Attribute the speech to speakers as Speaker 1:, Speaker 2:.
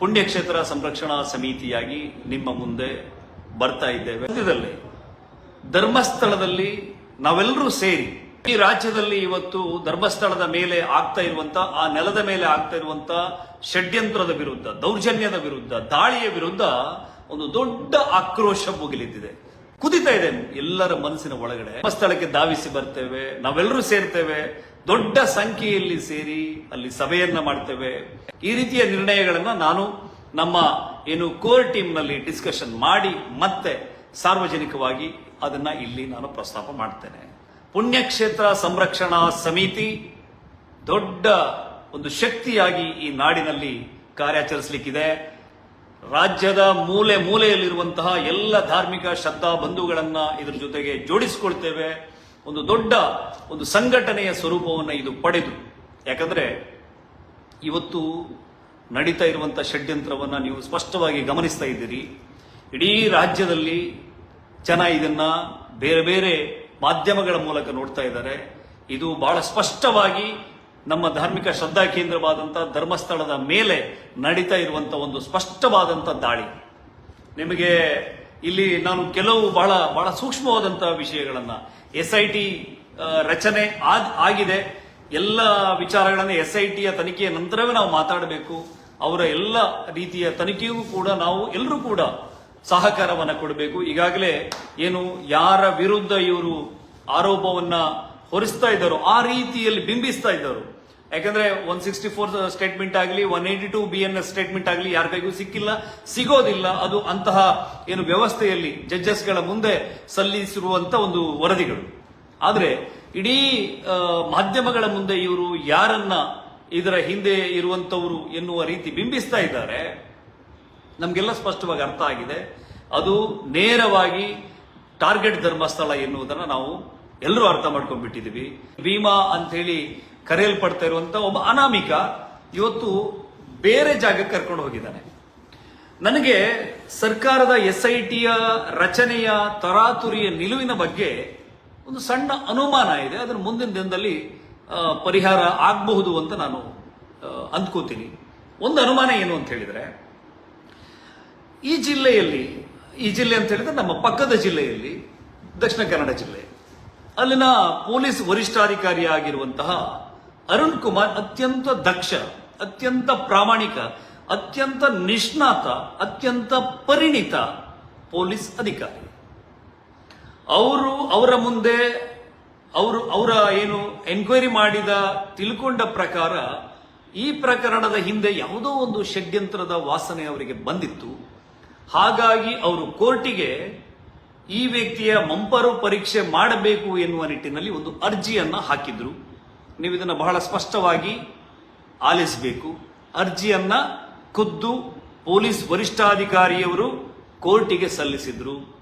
Speaker 1: ಪುಣ್ಯಕ್ಷೇತ್ರ ಸಂರಕ್ಷಣಾ ಸಮಿತಿಯಾಗಿ ನಿಮ್ಮ ಮುಂದೆ ಬರ್ತಾ ಇದ್ದೇವೆ. ಸದ್ಯದಲ್ಲಿ ಧರ್ಮಸ್ಥಳದಲ್ಲಿ ನಾವೆಲ್ಲರೂ ಸೇರಿ, ಈ ರಾಜ್ಯದಲ್ಲಿ ಇವತ್ತು ಧರ್ಮಸ್ಥಳದ ಮೇಲೆ ಆಗ್ತಾ ಇರುವಂತ, ಆ ನೆಲದ ಮೇಲೆ ಆಗ್ತಾ ಇರುವಂತ ಷಡ್ಯಂತ್ರದ ವಿರುದ್ಧ, ದೌರ್ಜನ್ಯದ ವಿರುದ್ಧ, ದಾಳಿಯ ವಿರುದ್ಧ ಒಂದು ದೊಡ್ಡ ಆಕ್ರೋಶ ಮುಗಿಲಿದ್ದಿದೆ. ಕುದಿತಾ ಇದೆ ಎಲ್ಲರ ಮನಸ್ಸಿನ ಒಳಗಡೆ. ಸ್ಥಳಕ್ಕೆ ಧಾವಿಸಿ ಬರ್ತೇವೆ. ನಾವೆಲ್ಲರೂ ಸೇರ್ತೇವೆ. ದೊಡ್ಡ ಸಂಖ್ಯೆಯಲ್ಲಿ ಸೇರಿ ಅಲ್ಲಿ ಸಭೆಯನ್ನ ಮಾಡ್ತೇವೆ. ಈ ರೀತಿಯ ನಿರ್ಣಯಗಳನ್ನ ನಾನು ನಮ್ಮ ಏನು ಕೋರ್ ಟೀಮ್ನಲ್ಲಿ ಡಿಸ್ಕಷನ್ ಮಾಡಿ ಮತ್ತೆ ಸಾರ್ವಜನಿಕವಾಗಿ ಅದನ್ನ ಇಲ್ಲಿ ನಾನು ಪ್ರಸ್ತಾಪ ಮಾಡ್ತೇನೆ. ಪುಣ್ಯಕ್ಷೇತ್ರ ಸಂರಕ್ಷಣಾ ಸಮಿತಿ ದೊಡ್ಡ ಒಂದು ಶಕ್ತಿಯಾಗಿ ಈ ನಾಡಿನಲ್ಲಿ ಕಾರ್ಯಾಚರಿಸಲಿಕ್ಕಿದೆ. ರಾಜ್ಯದ ಮೂಲೆ ಮೂಲೆಯಲ್ಲಿರುವಂತಹ ಎಲ್ಲ ಧಾರ್ಮಿಕ ಶ್ರದ್ಧಾ ಬಂಧುಗಳನ್ನ ಇದರ ಜೊತೆಗೆ ಜೋಡಿಸಿಕೊಳ್ತೇವೆ. ಒಂದು ದೊಡ್ಡ ಒಂದು ಸಂಘಟನೆಯ ಸ್ವರೂಪವನ್ನು ಇದು ಪಡೆದು. ಯಾಕಂದ್ರೆ ಇವತ್ತು ನಡೀತಾ ಇರುವಂತ ಷಡ್ಯಂತ್ರವನ್ನು ನೀವು ಸ್ಪಷ್ಟವಾಗಿ ಗಮನಿಸ್ತಾ ಇದ್ದೀರಿ. ಇಡೀ ರಾಜ್ಯದಲ್ಲಿ ಜನ ಇದನ್ನ ಬೇರೆ ಬೇರೆ ಮಾಧ್ಯಮಗಳ ಮೂಲಕ ನೋಡ್ತಾ ಇದ್ದಾರೆ. ಇದು ಬಹಳ ಸ್ಪಷ್ಟವಾಗಿ ನಮ್ಮ ಧಾರ್ಮಿಕ ಶ್ರದ್ಧಾ ಕೇಂದ್ರವಾದಂಥ ಧರ್ಮಸ್ಥಳದ ಮೇಲೆ ನಡೀತಾ ಇರುವಂಥ ಒಂದು ಸ್ಪಷ್ಟವಾದಂತ ದಾಳಿ. ನಿಮಗೆ ಇಲ್ಲಿ ನಾನು ಕೆಲವು ಬಹಳ ಬಹಳ ಸೂಕ್ಷ್ಮವಾದಂತಹ ವಿಷಯಗಳನ್ನು ಎಸ್ ಐ ಟಿ ರಚನೆ ಆಗಿದೆ. ಎಲ್ಲ ವಿಚಾರಗಳನ್ನ ಎಸ್ ಐ ಟಿಯ ತನಿಖೆಯ ನಂತರವೇ ನಾವು ಮಾತಾಡಬೇಕು. ಅವರ ಎಲ್ಲ ರೀತಿಯ ತನಿಖೆಗೂ ಕೂಡ ನಾವು ಎಲ್ಲರೂ ಕೂಡ ಸಹಕಾರವನ್ನು ಕೊಡಬೇಕು. ಈಗಾಗಲೇ ಏನು, ಯಾರ ವಿರುದ್ಧ ಇವರು ಆರೋಪವನ್ನ ಹೊರಿಸ್ತಾ ಇದ್ದರು. ಆ ರೀತಿಯಲ್ಲಿ ಬಿಂಬಿಸ್ತಾ ಇದ್ದರು. ಯಾಕಂದ್ರೆ ಒನ್ ಸಿಕ್ಸ್ಟಿ ಫೋರ್ ಸ್ಟೇಟ್ಮೆಂಟ್ ಆಗಲಿ one eighty two B N S statement ಆಗಲಿ ಯಾರ ಕೈಗೂ ಸಿಕ್ಕಿಲ್ಲ, ಸಿಗೋದಿಲ್ಲ. ಅದು ಅಂತಹ ಏನು ವ್ಯವಸ್ಥೆಯಲ್ಲಿ ಜಡ್ಜಸ್ಗಳ ಮುಂದೆ ಸಲ್ಲಿಸಿರುವಂತ ಒಂದು ವರದಿಗಳು. ಆದರೆ ಇಡೀ ಮಾಧ್ಯಮಗಳ ಮುಂದೆ ಇವರು ಯಾರನ್ನ ಇದರ ಹಿಂದೆ ಇರುವಂತವರು ಎನ್ನುವ ರೀತಿ ಬಿಂಬಿಸ್ತಾ ಇದ್ದಾರೆ, ನಮಗೆಲ್ಲ ಸ್ಪಷ್ಟವಾಗಿ ಅರ್ಥ ಆಗಿದೆ. ಅದು ನೇರವಾಗಿ ಟಾರ್ಗೆಟ್ ಧರ್ಮಸ್ಥಳ ಎನ್ನುವುದನ್ನು ನಾವು ಎಲ್ಲರೂ ಅರ್ಥ ಮಾಡ್ಕೊಂಡ್ಬಿಟ್ಟಿದ್ದೀವಿ. ಭೀಮಾ ಅಂತ ಹೇಳಿ ಕರೆಯಲ್ಪಡ್ತಾ ಇರುವಂತ ಒಬ್ಬ ಅನಾಮಿಕ ಇವತ್ತು ಬೇರೆ ಜಾಗಕ್ಕೆ ಕರ್ಕೊಂಡು ಹೋಗಿದ್ದಾನೆ. ನನಗೆ ಸರ್ಕಾರದ ಎಸ್ ಐ ಟಿಯ ರಚನೆಯ ತರಾತುರಿಯ ನಿಲುವಿನ ಬಗ್ಗೆ ಒಂದು ಸಣ್ಣ ಅನುಮಾನ ಇದೆ. ಅದರ ಮುಂದಿನ ದಿನದಲ್ಲಿ ಪರಿಹಾರ ಆಗಬಹುದು ಅಂತ ನಾನು ಅಂದ್ಕೋತೀನಿ. ಒಂದು ಅನುಮಾನ ಏನು ಅಂತ ಹೇಳಿದ್ರೆ, ಈ ಜಿಲ್ಲೆಯಲ್ಲಿ, ಈ ಜಿಲ್ಲೆ ಅಂತ ಹೇಳಿದ್ರೆ ನಮ್ಮ ಪಕ್ಕದ ಜಿಲ್ಲೆಯಲ್ಲಿ, ದಕ್ಷಿಣ ಕನ್ನಡ ಜಿಲ್ಲೆ. ಅಲ್ಲಿನ ಪೊಲೀಸ್ ವರಿಷ್ಠಾಧಿಕಾರಿ ಆಗಿರುವಂತಹ ಅರುಣ್ ಕುಮಾರ್ ಅತ್ಯಂತ ದಕ್ಷ, ಅತ್ಯಂತ ಪ್ರಾಮಾಣಿಕ, ಅತ್ಯಂತ ನಿಷ್ಣಾತ, ಅತ್ಯಂತ ಪರಿಣಿತ ಪೊಲೀಸ್ ಅಧಿಕಾರಿ. ಅವರು ಅವರ ಮುಂದೆ ಅವರು ಅವರ ಏನು ಎನ್ಕ್ವೈರಿ ಮಾಡಿದ ತಿಳ್ಕೊಂಡ ಪ್ರಕಾರ ಈ ಪ್ರಕರಣದ ಹಿಂದೆ ಯಾವುದೋ ಒಂದು ಷಡ್ಯಂತ್ರದ ವಾಸನೆ ಅವರಿಗೆ ಬಂದಿತ್ತು. ಹಾಗಾಗಿ ಅವರು ಕೋರ್ಟಿಗೆ ಈ ವ್ಯಕ್ತಿಯ ಮಂಪರು ಪರೀಕ್ಷೆ ಮಾಡಬೇಕು ಎನ್ನುವ ನಿಟ್ಟಿನಲ್ಲಿ ಒಂದು ಅರ್ಜಿಯನ್ನು ಹಾಕಿದ್ರು. ನೀವು ಇದನ್ನು ಬಹಳ ಸ್ಪಷ್ಟವಾಗಿ ಆಲಿಸಬೇಕು. ಅರ್ಜಿಯನ್ನು ಖುದ್ದು ಪೊಲೀಸ್ ವರಿಷ್ಠಾಧಿಕಾರಿಯವರು ಕೋರ್ಟಿಗೆ ಸಲ್ಲಿಸಿದ್ರು.